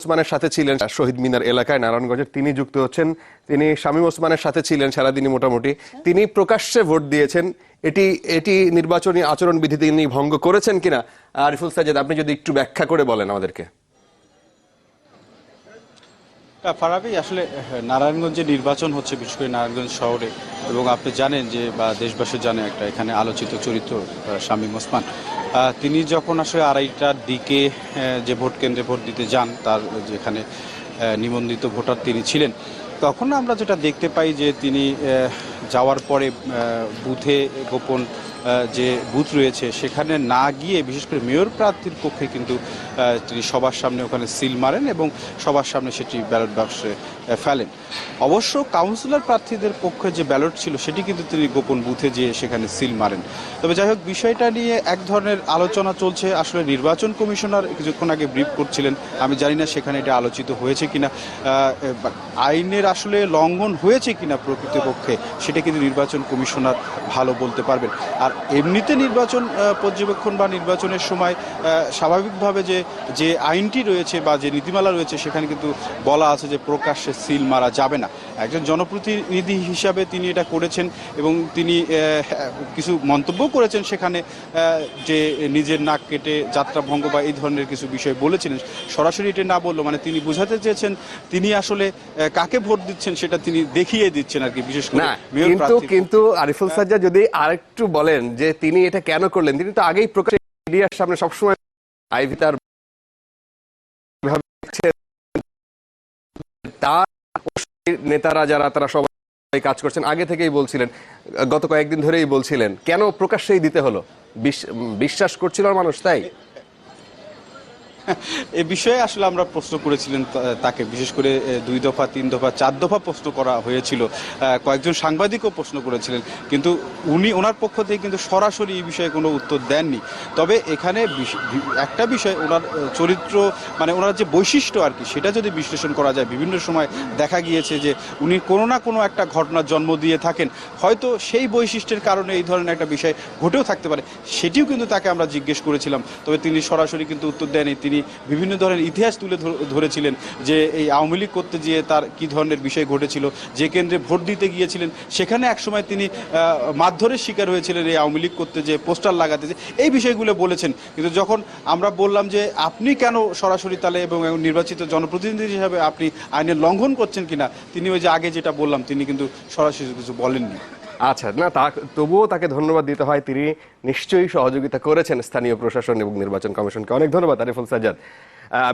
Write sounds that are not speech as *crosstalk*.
ওসমানের সাথে ছিলেন শহীদ মিনার এলাকায় নারায়ণগঞ্জের তিনি যুক্ত হচ্ছেন। তিনি শামীম ওসমানের সাথে ছিলেন সারাদিনই মোটামুটি। তিনি প্রকাশ্যে ভোট দিয়েছেন। এটি এটি নির্বাচনী আচরণবিধি তিনি ভঙ্গ করেছেন কিনা? আরিফুল সাজেদ আপনি যদি একটু ব্যাখ্যা করে বলেন আমাদেরকে। ফারাবি, আসলে নারায়ণগঞ্জে নির্বাচন হচ্ছে, বিশেষ করে নারায়ণগঞ্জ শহরে। এবং আপনি জানেন যে, বা দেশবাসী জানে একটা এখানে আলোচিত চরিত্র শামীম ওসমান। তিনি যখন আসলে আড়াইটার দিকে যে ভোট কেন্দ্রে ভোট দিতে যান, তার যেখানে নিবন্ধিত ভোটার তিনি ছিলেন, তখন আমরা যেটা দেখতে পাই যে তিনি যাওয়ার পরে বুথে গোপন যে বুথ রয়েছে, সেখানে না গিয়ে বিশেষ করে মেয়র প্রার্থীর পক্ষে কিন্তু তিনি সবার সামনে ওখানে সিল মারেন এবং সবার সামনে সেটি ব্যালট বাক্সে ফেলেন। অবশ্য কাউন্সিলর প্রার্থীদের পক্ষে যে ব্যালট ছিল, সেটি কিন্তু তিনি গোপন বুথে যেয়ে সেখানে সিল মারেন। তবে যাই হোক, বিষয়টা নিয়ে এক ধরনের আলোচনা চলছে। আসলে নির্বাচন কমিশনার কিছুক্ষণ আগে ব্রিফ করছিলেন। আমি জানি না সেখানে এটা আলোচিত হয়েছে কিনা। আইনের আসলে লঙ্ঘন হয়েছে কিনা প্রকৃতপক্ষে, সেটা কিন্তু নির্বাচন কমিশনার ভালো বলতে পারবেন। আর এমনিতে নির্বাচন পর্যবেক্ষণ বা নির্বাচনের সময় স্বাভাবিকভাবে যে যে আইনটি রয়েছে বা যে নীতিমালা রয়েছে সেখানে কিন্তু বলা আছে যে প্রকাশ্যে সিল মারা যাবে না। একজন জনপ্রতিনিধি হিসাবে তিনি এটা করেছেন এবং তিনি কিছু মন্তব্য করেছেন সেখানে যে নিজের নাক কেটে যাত্রা ভঙ্গ বা এই ধরনের কিছু বিষয় বলেছিলেন। সরাসরি এটা না বলল মানে তিনি বোঝাতে চেয়েছেন তিনি আসলে কাকে ভোট দিচ্ছেন সেটা তিনি দেখিয়ে দিচ্ছেন আর কি বিশেষ করে কিন্তু কিন্তু আরিফুল সাজ্জাদ যদি আরেকটু বলেন যে তিনি এটা কেন করলেন? তিনি তো আগেই প্রকাশ মিডিয়ার সামনে সবসময় আইভি তার তার নেতারা যারা, তারা সবাই কাজ করছেন। আগে থেকেই বলছিলেন, গত কয়েকদিন ধরেই বলছিলেন, কেন প্রকাশ্যেই দিতে হলো? বিশ- বিশ্বাস করছিল মানুষ, তাই? *laughs* এ বিষয়ে আসলে আমরা প্রশ্ন করেছিলেন তাকে, বিশেষ করে দুই দফা, তিন দফা, চার দফা প্রশ্ন করা হয়েছিল। কয়েকজন সাংবাদিকও প্রশ্ন করেছিলেন, কিন্তু উনি, ওনার পক্ষ থেকে কিন্তু সরাসরি এই বিষয়ে কোনো উত্তর দেননি। তবে এখানে একটা বিষয়, ওনার চরিত্র মানে ওনার যে বৈশিষ্ট্য আর কি, সেটা যদি বিশ্লেষণ করা যায়, বিভিন্ন সময় দেখা গিয়েছে যে উনি কোনো না কোনো একটা ঘটনার জন্ম দিয়ে থাকেন। হয়তো সেই বৈশিষ্ট্যের কারণে এই ধরনের একটা বিষয় ঘটেও থাকতে পারে, সেটিও কিন্তু তাকে আমরা জিজ্ঞেস করেছিলাম। তবে তিনি সরাসরি কিন্তু উত্তর দেননি, তিনি বিভিন্ন ধরনের ইতিহাস তুলে ধরেছিলেন যে এই আওয়ামী লীগ করতে গিয়ে তার কি ধরনের বিষয় ঘটেছিল, যে কেন্দ্রে ভোট দিতে গিয়েছিলেন, সেখানে একসময় তিনি মারধরের শিকার হয়েছিলেন এই আওয়ামী লীগ করতে যে পোস্টার লাগাতে যে, এই বিষয়গুলো বলেছেন। কিন্তু যখন আমরা বললাম যে আপনি কেন সরাসরি তালে এবং নির্বাচিত জনপ্রতিনিধি হিসাবে আপনি আইনের লঙ্ঘন করছেন কিনা, তিনি ওই যে আগে যেটা বললাম, তিনি কিন্তু সরাসরি কিছু বলেননি। আচ্ছা না তা তবুও তাকে ধন্যবাদ দিতে হয়। তিনি নিশ্চয়ই সহযোগিতা করেছেন স্থানীয় প্রশাসন এবং নির্বাচন কমিশনকে। অনেক ধন্যবাদ আরিফুল সাজ্জাদ। আহ,